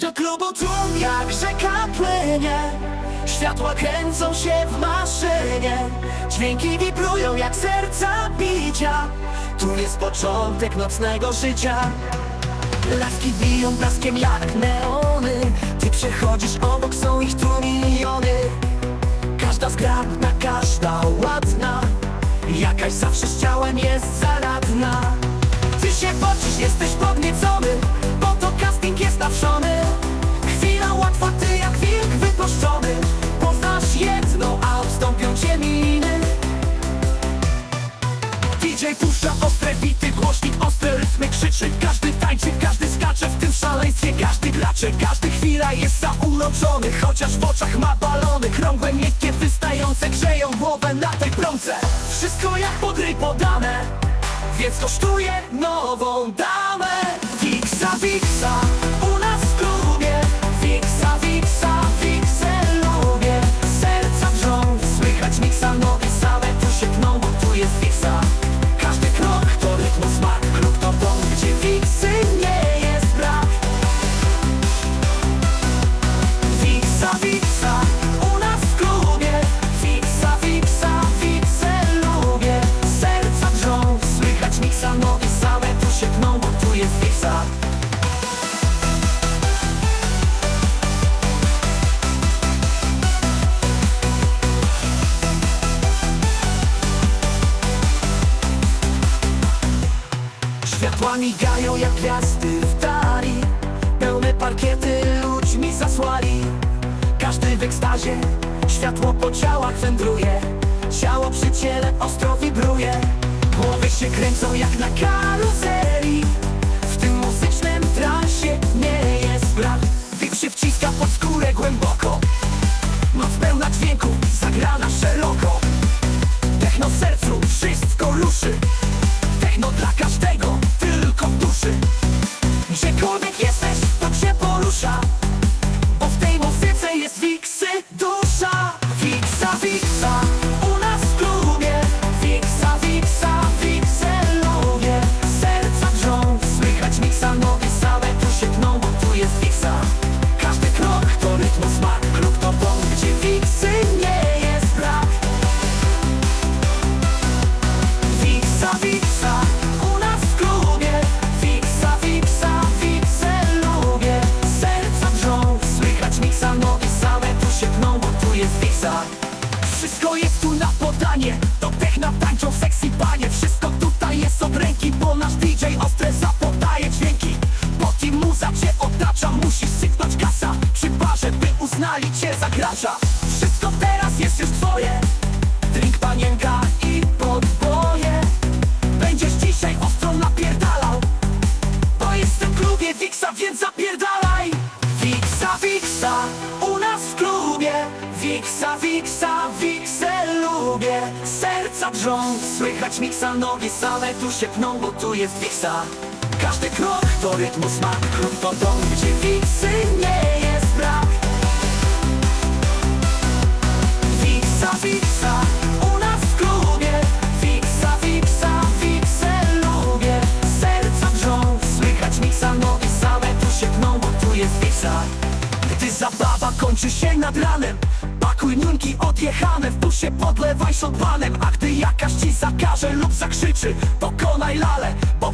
Do klubu tłum jak rzeka płynie Światła kręcą się w maszynie. Dźwięki wibrują jak serca bicia. Tu jest początek nocnego życia. Laski biją blaskiem jak neony. Ty przechodzisz obok, są ich tu miliony. Każda zgrabna, każda ładna. Jakaś zawsze z ciałem jest zaradna. Ty się pocisz, jesteś Chwila łatwa, ty jak wilk wypuszczony. Poznasz jedno, a odstąpią cię miny. DJ puszcza ostre bity, głośnik ostre rytmy krzyczy. Każdy tańczy, każdy skacze w tym szaleństwie. Każdy gracze, każdy chwila jest zauroczony. Chociaż w oczach ma balony Krągłe, miękkie, wystające grzeją głowę na tej prądce Wszystko jak pod podane Więc kosztuje nową damę. Wiksa, wiksa, pną, bo Światła migają jak gwiazdy w dali Pełne parkiety ludźmi zasłali. Każdy w ekstazie Światło po ciałach wędruje. Ciało przy ciele ostro wibruje. Głowy się kręcą jak na karuzeli jest wiksa Wszystko jest tu na podanie. Do techna tańczą sexy panie. Wszystko tutaj jest od ręki Bo nasz DJ ostre zapodaje dźwięki. Bo team muza cię otacza Musisz sypnąć kasa. Przy barze By uznali cię za gracza. Wszystko teraz jest już twoje. Drink panienka i podboje Będziesz dzisiaj ostro napierdalał. Bo jest w klubie Wiksa, więc zapierdalaj Wiksa, Wiksa, Wiksę lubię. Serca drżą, słychać miksa Nogi same tu się pną, bo tu jest Wiksa Każdy krok to rytm, smak Klub to gdzie Wiksy nie jest brak. Wiksa, wiksa, u nas w klubie. Wiksa, wiksa, wiksę lubię. Serca wrząt, słychać miksa Nogi same tu się pną, bo tu jest wiksa Gdy zabawa kończy się nad ranem Pakuj nunki odjechane, w busie podlewaj szotbanem A gdy jakaś ci zakaże lub zakrzyczy Pokonaj lale, bo